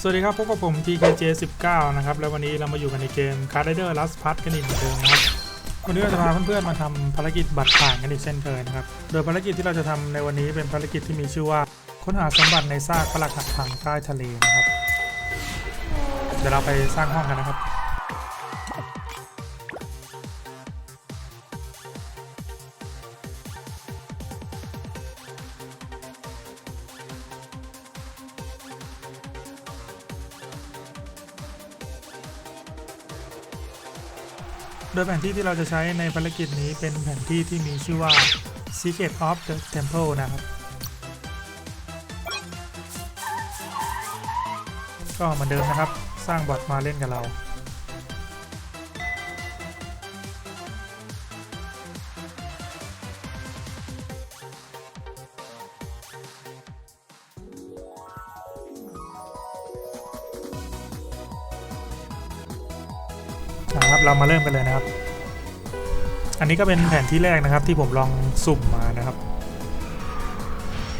สวัสดีครับพบกับผม TKJ19 นะครับ แล้ววันนี้เรามาอยู่กันในเกม Card Rider Last Part กันอีกเหมือนเดิมนะครับ วันนี้เราจะพาเพื่อนๆมาทำภารกิจบัตรผ่านกันอีกเช่นเคยนะครับ โดยภารกิจที่เราจะทำในวันนี้เป็นภารกิจที่มีชื่อว่า ค้นหาสมบัติในซากปรักหักพังใต้ทะเลนะครับ เดี๋ยวเราไปสร้างห้องกันนะครับ โดยแผนที่ที่เราจะใช้ในภารกิจนี้เป็นแผนที่ที่มีชื่อว่า Secret of the Temple นะครับ ก็เหมือนเดิมนะครับ สร้างบอทมาเล่นกับเรา นะครับเรามาเริ่มกันเลยนะครับ อันนี้ก็เป็นแผนที่แรกนะครับ ที่ผมลองสุ่มมานะครับ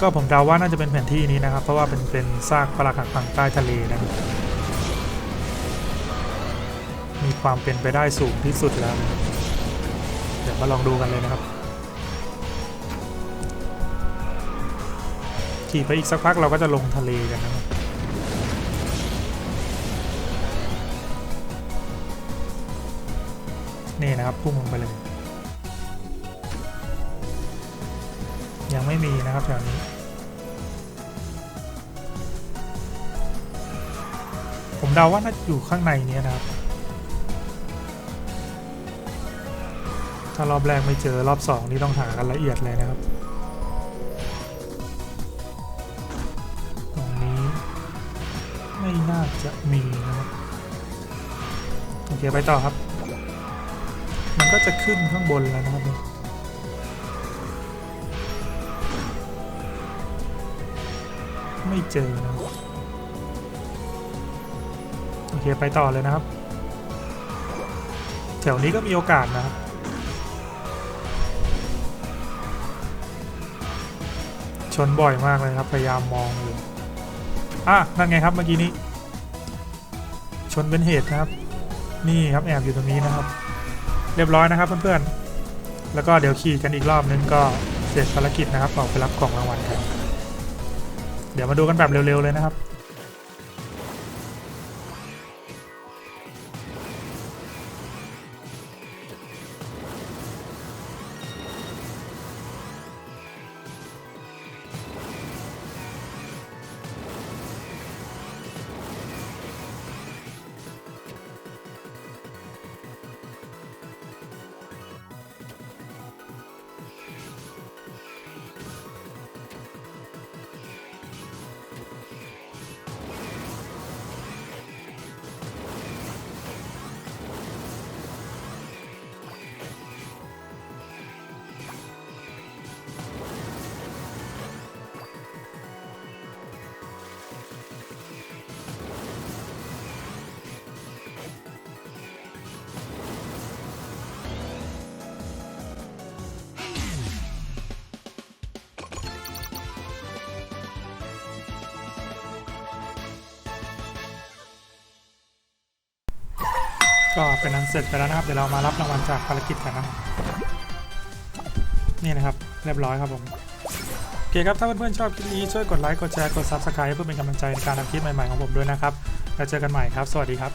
ก็ผมเดาว่าน่าจะเป็นแผนที่นี้นะครับ เพราะว่าเป็นเป็นซากปรักหักพังใต้ทะเลนะครับมีความเป็นไปได้สูงที่สุดแล้ว เดี๋ยวมาลองดูกันเลยนะครับ ขี่ไปอีกสักพักเราก็จะลงทะเลกันนะครับ นี่นะครับพุ่งลงไปเลย ยังไม่มีนะครับแถวนี้ ผมเดาว่าน่าจะอยู่ข้างในเนี้ยนะครับ ถ้ารอบแรกไม่เจอรอบสองนี่ต้องหากันละเอียดเลยนะครับตรงนี้ไม่น่าจะมีนะครับ โอเค ไปต่อครับ ก็จะขึ้นข้างบนแล้วนะครับไม่เจอนะโอเคไปต่อเลยนะครับ แถวนี้ก็มีโอกาสนะครับ ชนบ่อยมากเลยครับ พยายามมองอยู่อะนั่นไงครับเมื่อกี้นี้ ชนเป็นเหตุนะครับ นี่ครับแอบอยู่ตรงนี้นะครับ เรียบร้อยนะครับเพื่อนๆ แล้วก็เดี๋ยวขี่กันอีกรอบนึงก็เสร็จภารกิจนะครับออกไปรับของรางวัลกัน เดี๋ยวมาดูกันแบบเร็วๆเลยนะครับ ก็เป็นนั้นเสร็จไปแล้วนะครับ เดี๋ยวเรามารับรางวัลจากภารกิจกันนะครับนี่นะครับ เรียบร้อยครับผมโอเคครับ ถ้าเพื่อนๆชอบคลิปนี้ช่วยกดไลค์ กดแชร์ กด Subscribe เพื่อเป็นกำลังใจในการทำคลิปใหม่ๆของผมด้วยนะครับ แล้วเจอกันใหม่ครับ สวัสดีครับ